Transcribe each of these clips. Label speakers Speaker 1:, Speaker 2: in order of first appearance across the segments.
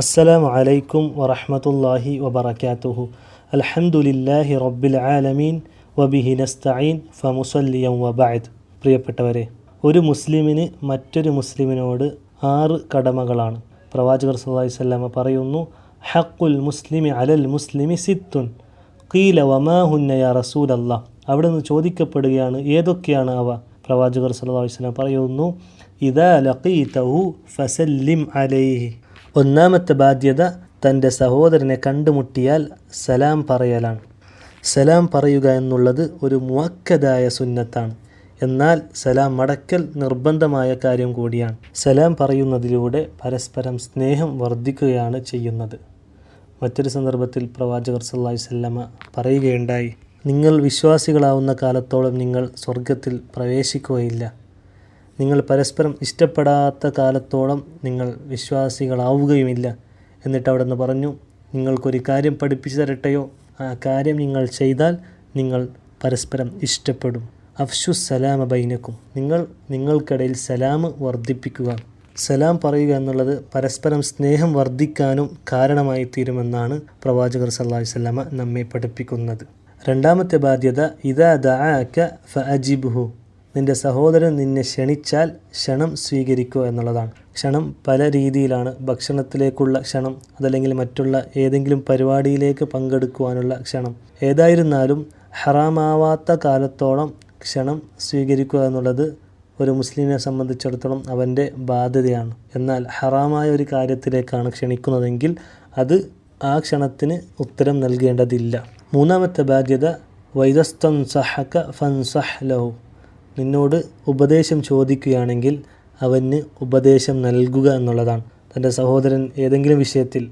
Speaker 1: അസ്സലാമു അലൈക്കും വറഹമത്തല്ലാഹി വബർക്കാത്തുഹു അലഹമുല്ലാഹി റബ്ബിൽ ആലമീൻ വബിഹി നസ്തഈൻ ഫമുസല്ലിയം വബായത് പ്രിയപ്പെട്ടവരെ ഒരു മുസ്ലിമിന് മറ്റൊരു മുസ്ലിമിനോട് ആറ് കടമകളാണ്. പ്രവാചകർ സല്ലാഹി സ്വല്ലാമ പറയുന്നു ഹക്കുൽ മുസ്ലിമി അലൽ മുസ്ലിമി സിത്തുൻ. കീല വമാഹുന്നയ റസൂൽ അല്ലാ അവിടെ നിന്ന് ചോദിക്കപ്പെടുകയാണ് ഏതൊക്കെയാണ് അവ? പ്രവാചകർ സല്ലാ വസ്ലാം പറയുന്നു ഇതാ ലഖീതഹു ഫസല്ലിം അലൈഹി. ഒന്നാമത്തെ ബാധ്യത തന്റെ സഹോദരനെ കണ്ടുമുട്ടിയാൽ സലാം പറയലാണ്. സലാം പറയുക എന്നുള്ളത് ഒരു മുവക്കതായ സുന്നത്താണ്. എന്നാൽ സലാം മടക്കൽ നിർബന്ധമായ കാര്യം കൂടിയാണ്. സലാം പറയുന്നതിലൂടെ പരസ്പരം സ്നേഹം വർദ്ധിക്കുകയാണ് ചെയ്യുന്നത്. മറ്റൊരു സന്ദർഭത്തിൽ പ്രവാചകർ സല്ലാ അലൈഹി വസല്ലമ പറയുകയുണ്ടായി നിങ്ങൾ വിശ്വാസികളാവുന്ന കാലത്തോളം നിങ്ങൾ സ്വർഗത്തിൽ പ്രവേശിക്കുകയില്ല. നിങ്ങൾ പരസ്പരം ഇഷ്ടപ്പെടാത്ത കാലത്തോളം നിങ്ങൾ വിശ്വാസികളാവുകയുമില്ല. എന്നിട്ട് അവിടെ നിന്ന് പറഞ്ഞു നിങ്ങൾക്കൊരു കാര്യം പഠിപ്പിച്ചു തരട്ടെയോ? ആ കാര്യം നിങ്ങൾ ചെയ്താൽ നിങ്ങൾ പരസ്പരം ഇഷ്ടപ്പെടും. അഫ്ഷു സലാമ ബൈനക്കും. നിങ്ങൾ നിങ്ങൾക്കിടയിൽ സലാം വർദ്ധിപ്പിക്കുക. സലാം പറയുക എന്നുള്ളത് പരസ്പരം സ്നേഹം വർദ്ധിക്കാനും കാരണമായി തീരുമെന്നാണ് പ്രവാചകർ സല്ലാഹു അലൈഹി വസല്ലമ നമ്മെ പഠിപ്പിക്കുന്നത്. രണ്ടാമത്തെ ബാധ്യത ഇതാ ദഅക ഫഅജിബ്ഹു നിന്റെ സഹോദരൻ നിന്നെ ക്ഷണിച്ചാൽ ക്ഷണം സ്വീകരിക്കുക എന്നുള്ളതാണ്. ക്ഷണം പല രീതിയിലാണ്. ഭക്ഷണത്തിലേക്കുള്ള ക്ഷണം അതല്ലെങ്കിൽ മറ്റുള്ള ഏതെങ്കിലും പരിപാടിയിലേക്ക് പങ്കെടുക്കുവാനുള്ള ക്ഷണം. ഏതായിരുന്നാലും ഹറാമാവാത്ത കാലത്തോളം ക്ഷണം സ്വീകരിക്കുക എന്നുള്ളത് ഒരു മുസ്ലിമിനെ സംബന്ധിച്ചിടത്തോളം അവന്റെ ബാധ്യതയാണ്. എന്നാൽ ഹറാമായ ഒരു കാര്യത്തിലേക്കാണ് ക്ഷണിക്കുന്നതെങ്കിൽ അത് ആ ക്ഷണത്തിന് ഉത്തരം നൽകേണ്ടതില്ല. മൂന്നാമത്തെ ബാധ്യത വൈദസ്തൻ സഹക ഫൻസഹ് ലഹു. നിന്നോട് ഉപദേശം ചോദിക്കുകയാണെങ്കിൽ അവന് ഉപദേശം നൽകുക എന്നുള്ളതാണ്. തന്റെ സഹോദരൻ ഏതെങ്കിലും വിഷയത്തിൽ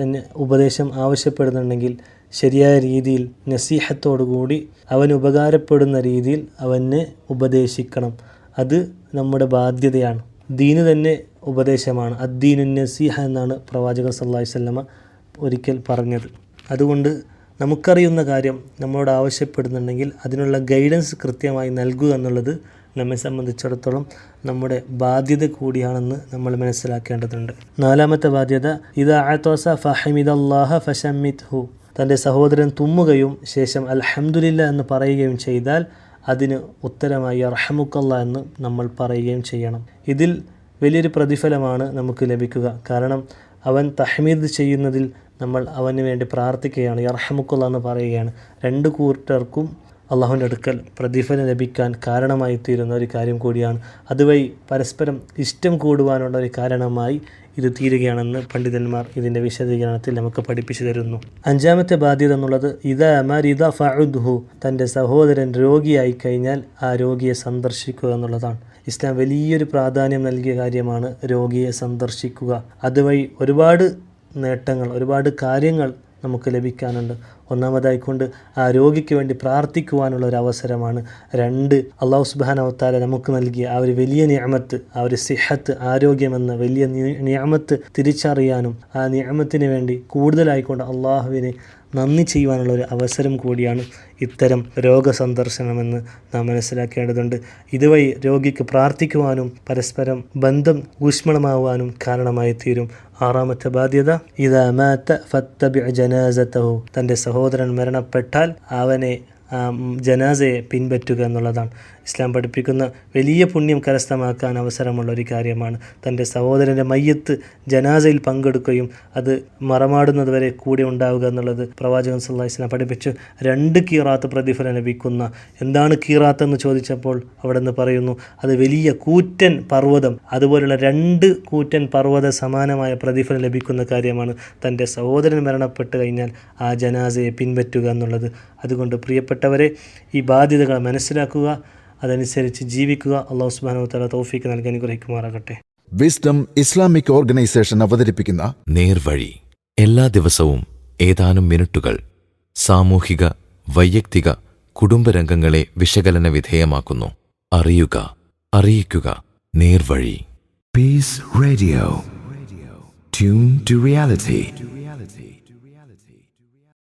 Speaker 1: തന്നെ ഉപദേശം ആവശ്യപ്പെടുന്നുണ്ടെങ്കിൽ ശരിയായ രീതിയിൽ നസീഹത്തോടുകൂടി അവന് ഉപകാരപ്പെടുന്ന രീതിയിൽ അവനെ ഉപദേശിക്കണം. അത് നമ്മുടെ ബാധ്യതയാണ്. ദീന് തന്നെ ഉപദേശമാണ്. അദ്ദീനു നസീഹ എന്നാണ് പ്രവാചകൻ സല്ലാഹി വസല്ലമ ഒരിക്കൽ പറഞ്ഞത്. അതുകൊണ്ട് നമുക്കറിയുന്ന കാര്യം നമ്മളോട് ആവശ്യപ്പെടുന്നുണ്ടെങ്കിൽ അതിനുള്ള ഗൈഡൻസ് കൃത്യമായി നൽകുക എന്നുള്ളത് നമ്മെ സംബന്ധിച്ചിടത്തോളം നമ്മുടെ ബാധ്യത കൂടിയാണെന്ന് നമ്മൾ മനസ്സിലാക്കേണ്ടതുണ്ട്. നാലാമത്തെ ബാധ്യത ഇത് ആത്തോസ ഫഹമിദല്ലാഹ ഫഷമിത് ഹു തന്റെ സഹോദരൻ തുമ്മുകയും ശേഷം അൽഹമുല്ല എന്ന് പറയുകയും ചെയ്താൽ അതിന് ഉത്തരമായി അർഹമുക്കല്ല എന്ന് നമ്മൾ പറയുകയും ചെയ്യണം. ഇതിൽ വലിയൊരു പ്രതിഫലമാണ് നമുക്ക് ലഭിക്കുക. കാരണം അവൻ തഹ്മീദ് ചെയ്യുന്നതിൽ നമ്മൾ അവന് വേണ്ടി പ്രാർത്ഥിക്കുകയാണ്. യർഹമുക്കുള്ള എന്ന് പറയുകയാണ്. രണ്ട് കൂട്ടർക്കും അള്ളാഹുവിന്റെ അടുക്കൽ പ്രതിഫലം ലഭിക്കാൻ കാരണമായി തീരുന്ന ഒരു കാര്യം കൂടിയാണ്. അതുവഴി പരസ്പരം ഇഷ്ടം കൂടുവാനുള്ള ഒരു കാരണമായി ഇത് തീരുകയാണെന്ന് പണ്ഡിതന്മാർ ഇതിന്റെ വിശദീകരണത്തിൽ നമുക്ക് പഠിപ്പിച്ചു തരുന്നു. അഞ്ചാമത്തെ ബാധ്യത എന്നുള്ളത് ഇത മരിത ഫഅുദ്ഹു തന്റെ സഹോദരൻ രോഗിയായി കഴിഞ്ഞാൽ ആ രോഗിയെ സന്ദർശിക്കുക എന്നുള്ളതാണ്. ഇസ്ലാം വലിയൊരു പ്രാധാന്യം നൽകിയ കാര്യമാണ് രോഗിയെ സന്ദർശിക്കുക. അതുവഴി ഒരുപാട് നേട്ടങ്ങൾ ഒരുപാട് കാര്യങ്ങൾ നമുക്ക് ലഭിക്കാനുണ്ട്. ഒന്നാമതായിക്കൊണ്ട് ആ രോഗിക്ക് വേണ്ടി പ്രാർത്ഥിക്കുവാനുള്ള ഒരു അവസരമാണ് രണ്ട് അള്ളാഹു സുബാനവത്താല നമുക്ക് നൽകിയ ആ ഒരു വലിയ നിയമത്ത് ആ ഒരു സിഹത്ത് ആരോഗ്യമെന്ന വലിയ നിയമത്ത് തിരിച്ചറിയാനും ആ നിയമത്തിന് വേണ്ടി കൂടുതലായിക്കൊണ്ട് അള്ളാഹുവിനെ നന്ദി ചെയ്യുവാനുള്ള ഒരു അവസരം കൂടിയാണ് ഇത്തരം രോഗസന്ദർശനമെന്ന് നാം മനസ്സിലാക്കേണ്ടതുണ്ട്. ഇതുവഴി രോഗിക്ക് പ്രാർത്ഥിക്കുവാനും പരസ്പരം ബന്ധം ഊഷ്മളമാവാനും കാരണമായി തീരും ആറാമത്തെ ബാധ്യത ഇതാ മാത്ത ഫത്തബി ജനാസത്തഹു തന്റെ സഹോദരൻ മരണപ്പെട്ടാൽ അവനെ ജനാസയെ പിൻപറ്റുക എന്നുള്ളതാണ്. ഇസ്ലാം പഠിപ്പിക്കുന്ന വലിയ പുണ്യം കരസ്ഥമാക്കാൻ അവസരമുള്ള ഒരു കാര്യമാണ്. തന്റെ സഹോദരന്റെ മയ്യത്ത് ജനാസയിൽ പങ്കെടുക്കുകയും അത് മറമാടുന്നത് വരെ കൂടെ ഉണ്ടാവുക എന്നുള്ളത് പ്രവാചകൻ സല്ലാ ഇസ്ലാം പഠിപ്പിച്ചു. രണ്ട് കീറാത്ത് പ്രതിഫലം ലഭിക്കുന്ന എന്താണ് കീറാത്ത് എന്ന് ചോദിച്ചപ്പോൾ അവിടെ നിന്ന് പറയുന്നു അത് വലിയ കൂറ്റൻ പർവതം അതുപോലുള്ള രണ്ട് കൂറ്റൻ പർവത സമാനമായ പ്രതിഫലം ലഭിക്കുന്ന കാര്യമാണ് തന്റെ സഹോദരൻ മരണപ്പെട്ട് കഴിഞ്ഞാൽ ആ ജനാസയെ പിൻപറ്റുക എന്നുള്ളത്. അതുകൊണ്ട് പ്രിയപ്പെട്ടവരെ ഈ ബാധ്യതകൾ മനസ്സിലാക്കുക അതനുസരിച്ച് ജീവിക്കുക. അള്ളാഹു സുബാനോ തല തൗഫീക്ക് നൽകി അനുഗ്രഹിക്കുമാറാകട്ടെ.
Speaker 2: വിസ്ഡം ഇസ്ലാമിക് ഓർഗനൈസേഷൻ അവതരിപ്പിക്കുന്ന
Speaker 3: നേർവഴി. എല്ലാ ദിവസവും ഏതാനും മിനിറ്റുകൾ സാമൂഹിക വൈയക്തിക കുടുംബരംഗങ്ങളെ വിശകലന വിധേയമാക്കുന്നു. അറിയുക അറിയിക്കുക നേർവഴി.
Speaker 4: Peace radio tune to reality.